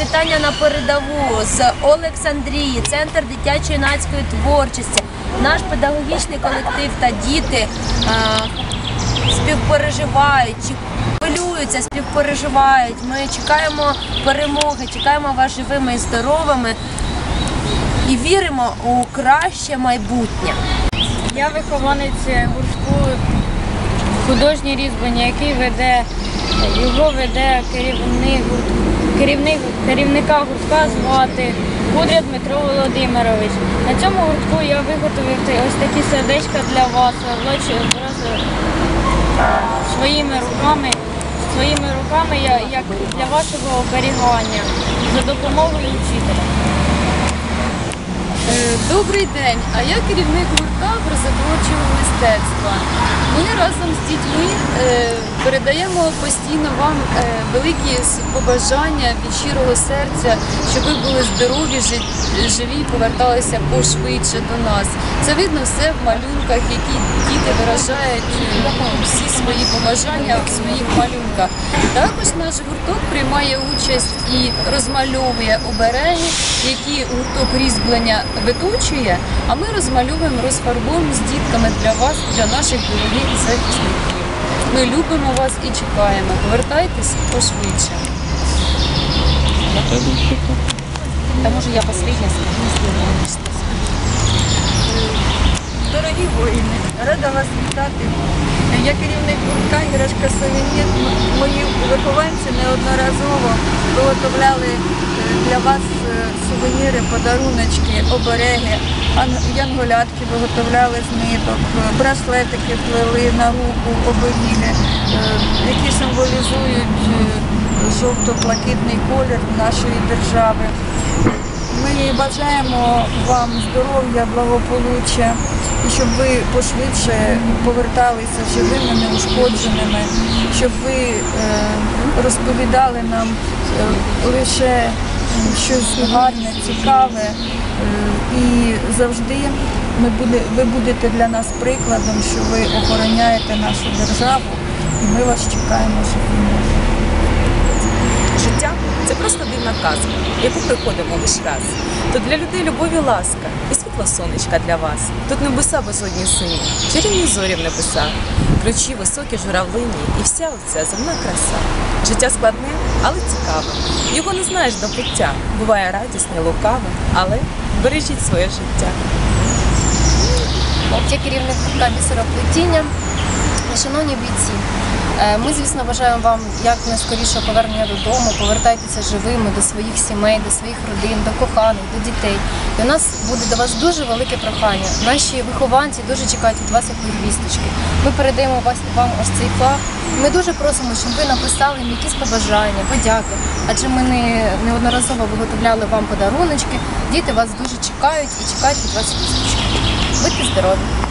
вітання на передову з Олександрії, центр дитячо-юнацької творчості. Наш педагогічний колектив та діти співпереживають, хвилюються, співпереживають. Ми чекаємо перемоги, чекаємо вас живими і здоровими і віримо у краще майбутнє. Я вихованець гуртку художнє різьблення, який веде, його веде керівник, гурт- керівник керівника гуртка звати Кудря Дмитро Володимирович. На цьому гуртку я виготовив ось такі сердечка для вас, раз- своїми руками. Своїми руками як для вашого оберігання за допомогою вчителя. Е, Добрий день! А я керівник гуртка образотворчого мистецтва. Ми разом з дітьми е, передаємо постійно вам е, великі побажання від щирого серця, щоб ви були здорові, жи- живі, поверталися пошвидше до нас. Це видно все в малюнках, які діти виражають всі свої побажання в своїх малюнках. Також наш гурток приймає участь і розмальовує обереги, які гурток різьблення виточує, а ми розмальовуємо, розфарбуємо з дітками для вас, для наших дорогих захисників. Ми любимо вас і чекаємо. Повертайтесь пошвидше. Та може я последня Дорогі воїни, рада вас вітати. Я керівник гуртка Іграшка Сувенір. Мої вихованці неодноразово виготовляли е, для вас е, сувеніри, подаруночки, обереги, янголятки виготовляли з ниток, е, браслетики плели на руку, оберіги, які символізують жовто-блакитний колір нашої держави. Ми бажаємо вам здоров'я, благополуччя і щоб ви пошвидше поверталися живими, неушкодженими, щоб ви е, розповідали нам е, лише щось гарне, цікаве е, і завжди ми буде, ви будете для нас прикладом, що ви охороняєте нашу державу, і ми вас чекаємо живими. Життя це просто дивна казка, яку приходимо лише раз. То для людей любові ласка і світло сонечка для вас. Тут небеса безодні сині, чарівні зорі в небесах, ключі високі журавлині і вся оця земна краса. Життя складне, але цікаве. Його не знаєш до пуття. Буває радісне, лукаве, але бережіть своє життя. Я керівник гуртка бісероплетіння. Шановні бійці, ми, звісно, бажаємо вам як найскорішого повернення додому, повертайтеся живими до своїх сімей, до своїх родин, до коханих, до дітей. І у нас буде до вас дуже велике прохання. Наші вихованці дуже чекають від вас якоїсь вісточки. Ми передаємо вас вам ось цей флаг. Ми дуже просимо, щоб ви написали їм якісь побажання, подяки. Адже ми не неодноразово виготовляли вам подаруночки. Діти вас дуже чекають і чекають від вас вісточки. Будьте здорові!